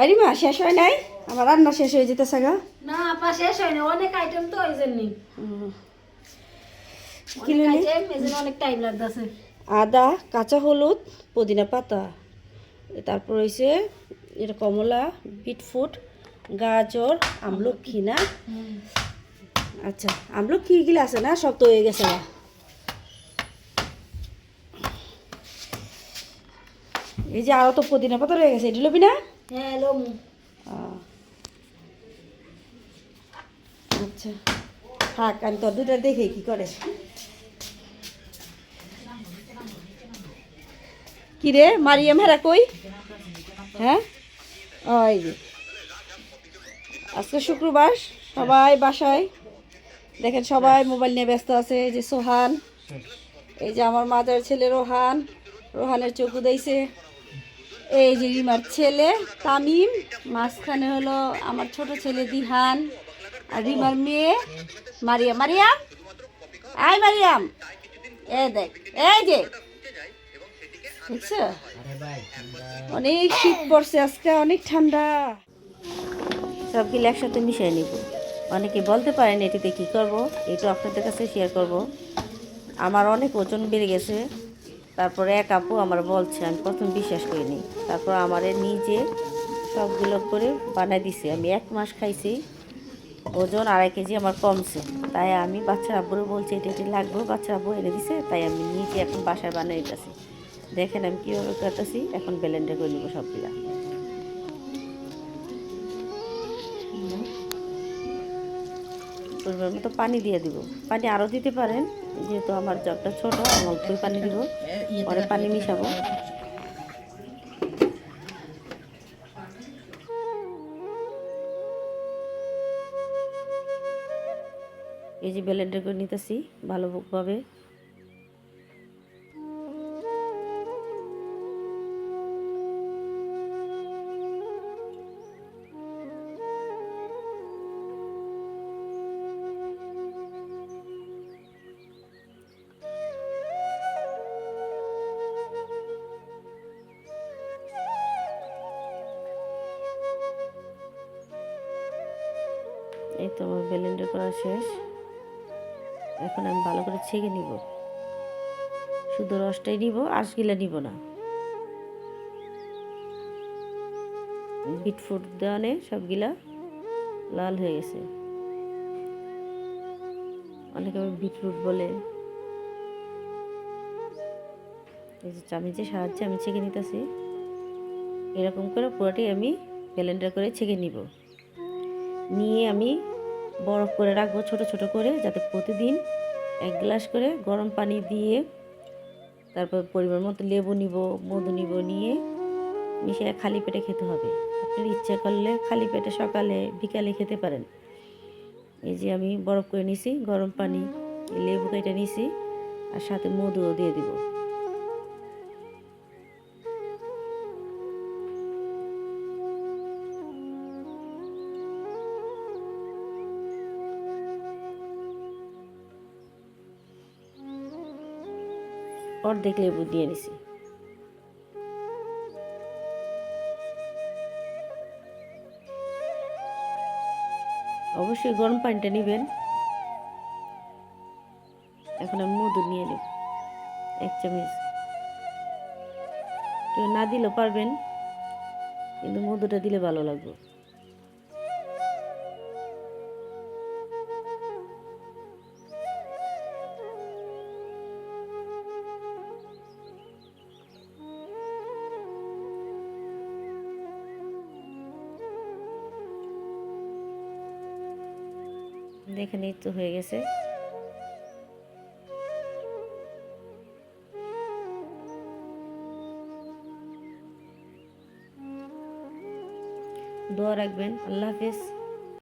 আরে মা শেষ হয় নাই? আমার রান্না শেষ হয়ে যেতেছে গা। না আপা শেষ হয়নি অনেক আইটেম তো ওই জন্যই। অনেক টাইম লাগতেছে। আদা কাঁচা হলুদ পুদিনা পাতা। তারপর হয়েছে এটা কমলা বিটফুট গাজর আমলক্ষী না? আচ্ছা আমলক্ষী গিলা আছে না? সব তো হয়ে গেছে না এই যে আরও তো পুদিনা পাতা রয়ে গেছে এটি লবি না? হ্যাঁ লমু আচ্ছা থাক আমি তোর দুটা দেখে কি করে। কি রে মারিয়াম হেরা কই? হ্যাঁ? ওই যে। আজকে শুক্রবার সবাই বাসায়। দেখেন সবাই মোবাইল নিয়ে ব্যস্ত আছে এই যে সোহান। এই যে আমার মাদার ছেলে রোহান রোহানের চোখ উদাইছে এই যে রিমার ছেলে, তামিম, মাঝখানে হলো আমার ছোট ছেলে দিহান আর রিমার মেয়ে মারিয়াম মারিয়াম? আয় মারিয়াম। এ দেখ, এই যে। অনেক শীত পড়ছে আজকে, অনেক ঠান্ডা। সবগুলো একসাথে মিশিয়ে নিব। অনেকে বলতে পারেন এটিতে কি করব এটা আপনাদের কাছে শেয়ার করব। আমার অনেক ওজন বেড়ে গেছে। তারপরে এক আপু আমার বলছে, আমি প্রথম বিশ্বাস করিনি। তারপর আমারে নিজে সবগুলো করে বানাই দিছে। আমি এক মাস খাইছি, ওজন আড়াই কেজি আমার কমছে। তাই আমি বাচ্চার আব্বুরও বলছি, এটা এটি লাগবে? বাচ্চার আব্বু এনে দিছে? তাই আমি নিজে এখন বাসায় বানাই দিতেছি। দেখেন আমি কীভাবে কাটাছি এখন ব্যালেন্ডে করে নিব সবগুলা। পরিমাণ মতো পানি দিয়ে দিব। পানি আরও দিতে পারেন, যেহেতু আমার জগটা ছোট, আমি অল্পই পানি দিব, পরে পানি মিশাবো। এই যে ব্লেন্ডার করে নিতেছি ভালোভাবে। এই তো আমার ব্লেন্ডার করা শেষ। এখন আমি ভালো করে ছেঁকে নিব। শুধু রসটাই নিব, আঁশগুলা নিব না। বিটফুট দেওয়ানে সবগুলা লাল হয়ে গেছে। অনেকে আবার বিটরুট বলে। এই যে সাহায্যে আমি ছেঁকে নিতেছি। এরকম করে পুরোটাই আমি ব্লেন্ডার করে ছেঁকে নিব। নিয়ে আমি বরফ করে রাখব ছোট ছোট করে, যাতে প্রতিদিন এক গ্লাস করে গরম পানি দিয়ে তারপর পরিমাণ মতো লেবু নিব, মধু নিব, নিয়ে মিশিয়ে খালি পেটে খেতে হবে। আপনার ইচ্ছা করলে খালি পেটে সকালে, বিকালে খেতে পারেন। এই যে আমি বরফ করে নিছি, গরম পানি, লেবু কেটে নিছি, আর সাথে মধুও দিয়ে দিব। অর্ধেক লেবু দিয়ে নিছি অবশ্যই গরম পানিটা নেবেন। এখন আমি মধু নিয়ে নেব, এক চামচ। কেউ না দিলেও পারবেন, কিন্তু মধুটা দিলে ভালো লাগবে। দেখেন নিই তো হয়ে গেছে। দোয়া রাখবেন। আল্লাহ হাফিজ।